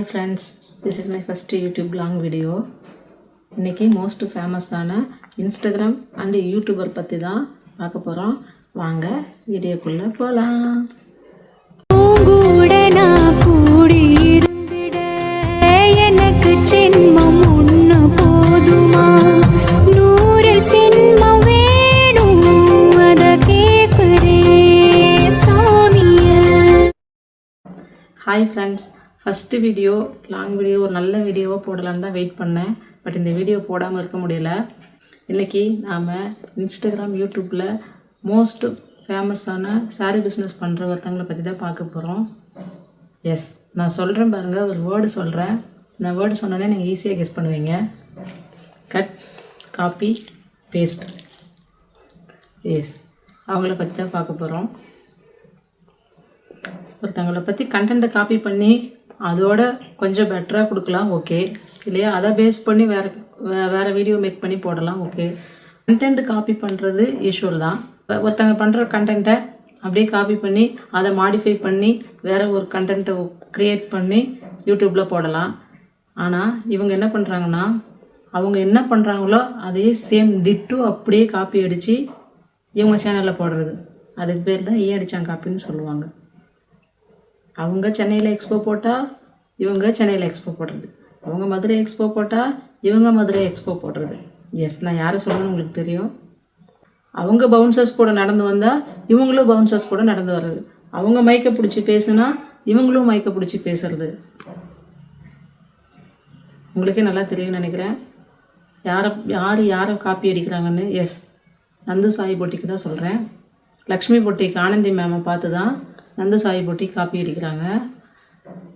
Friends this is my first YouTube long video இன்றைக்கி most ஃபேமஸான Instagram and YouTuber பற்றி தான் பார்க்க போகிறோம் வாங்க வீடியோக்குள்ளே போகலாம் எனக்கு சின்மம் ஒன்று போதுமா? நூறு சின்மம் வேணும் அத கேட்குறே சாமிய. Hi friends first video long video ஒரு நல்ல வீடியோவாக போடலான்னு தான் வெயிட் பண்ணேன். பட் இந்த வீடியோ போடாமல் இருக்க முடியல. இன்றைக்கி நாம் இன்ஸ்டாகிராம் யூடியூப்பில் மோஸ்ட் ஃபேமஸான சாரீ பிஸ்னஸ் பண்ணுற ஒருத்தங்களை பற்றி தான் பார்க்க போகிறோம் எஸ் நான் சொல்கிறேன் பாருங்கள் ஒரு வேர்டு சொல்கிறேன் நான் வேர்டு சொன்னோன்னே நீங்கள் ஈஸியாக கெஸ் பண்ணுவீங்க. கட் காப்பி பேஸ்ட் எஸ் அவங்கள பற்றி தான் பார்க்க போகிறோம் ஒருத்தவங்களை பற்றி கண்டென்ட்டை காப்பி பண்ணி அதோட கொஞ்சம் பெட்டராக கொடுக்கலாம் ஓகே இல்லையா? அதை பேஸ் பண்ணி வேறு வேறு வீடியோ மேக் பண்ணி போடலாம் ஓகே கண்டென்ட் காப்பி பண்ணுறது யூஷுவல் தான். ஒருத்தங்க பண்ணுற கண்டென்ட்டை அப்படியே காப்பி பண்ணி அதை மாடிஃபை பண்ணி வேறு ஒரு கண்டென்ட்டை க்ரியேட் பண்ணி யூடியூப்பில் போடலாம். ஆனால் இவங்க என்ன பண்ணுறாங்கன்னா அவங்க என்ன பண்ணுறாங்களோ அதே சேம் டிட்டு அப்படியே காப்பி அடித்து இவங்க சேனலில் போடுறது. அதுக்கு பேர் தான் ஏ அடித்தான் காப்பின்னு சொல்லுவாங்க. அவங்க சென்னையில் எக்ஸ்போ போட்டால் இவங்க சென்னையில் எக்ஸ்போ போடுறது. அவங்க மதுரை எக்ஸ்போ போட்டால் இவங்க மதுரை எக்ஸ்போ போடுறது. எஸ் நான் யாரை சொல்லணும்னு உங்களுக்கு தெரியும்? அவங்க பவுன்சர்ஸ் கூட நடந்து வந்தால் இவங்களும் பவுன்சர்ஸ் கூட நடந்து வர்றது. அவங்க மைக்கை பிடிச்சி பேசுனா இவங்களும் மைக்கை பிடிச்சி பேசுறது. உங்களுக்கே நல்லா தெரியும்னு நினைக்கிறேன். யாரை யார் யாரை காப்பி அடிக்கிறாங்கன்னு? எஸ் நந்து சாய் பொட்டிக்கு தான் சொல்கிறேன் லக்ஷ்மி பொட்டிக்கு ஆனந்தி மேமை பார்த்து தான் நந்து சாய் பொட்டி காப்பி அடிக்கிறாங்க.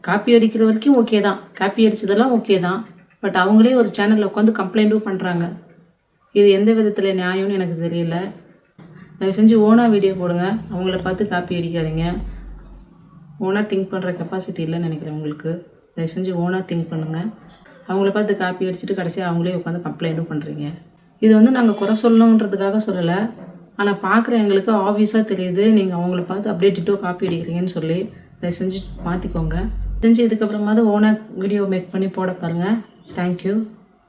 காப்பி அடிக்கிற வரைக்கும் ஓகே தான். காப்பி அடித்ததெல்லாம் ஓகே தான். பட் அவங்களே ஒரு சேனலில் உட்காந்து கம்ப்ளைண்ட்டும் பண்ணுறாங்க இது எந்த விதத்தில் நியாயம்னு எனக்கு தெரியல. தயவு செஞ்சு ஓனாக வீடியோ போடுங்க. அவங்கள பார்த்து காப்பி அடிக்காதீங்க. ஓனாக திங்க் பண்ணுற கெப்பாசிட்டி இல்லைன்னு நினைக்கிறேன் உங்களுக்கு. தயவு செஞ்சு ஓனாக திங்க் பண்ணுங்கள் அவங்கள பார்த்து காப்பி அடிச்சுட்டு கடைசியாக அவங்களே உட்காந்து கம்ப்ளைண்ட்டும் பண்ணுறீங்க இது வந்து நாங்கள் குறை சொல்லணுன்றதுக்காக சொல்லலை. ஆனால் பார்க்குற எங்களுக்கு ஆப்வியஸாக தெரியுது. நீங்கள் அவங்கள பார்த்து அப்படியே டிட்டோ காப்பி அடிக்கிறீங்கன்னு சொல்லி தயவு செஞ்சு மாற்றிக்கோங்க செஞ்சு இதுக்கப்புறமாவது ஓனாக வீடியோ மேக் பண்ணி போட பாருங்கள் தேங்க்யூ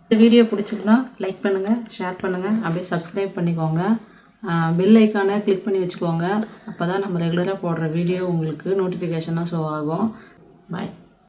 இந்த வீடியோ பிடிச்சிருந்தா லைக் பண்ணுங்கள் ஷேர் பண்ணுங்கள் அப்படியே சப்ஸ்கிரைப் பண்ணிக்கோங்க. பெல் ஐக்கானை கிளிக் பண்ணி வச்சுக்கோங்க. அப்போ தான் நம்ம ரெகுலராக போடுற வீடியோ உங்களுக்கு நோட்டிஃபிகேஷனாக ஷோ ஆகும். பாய்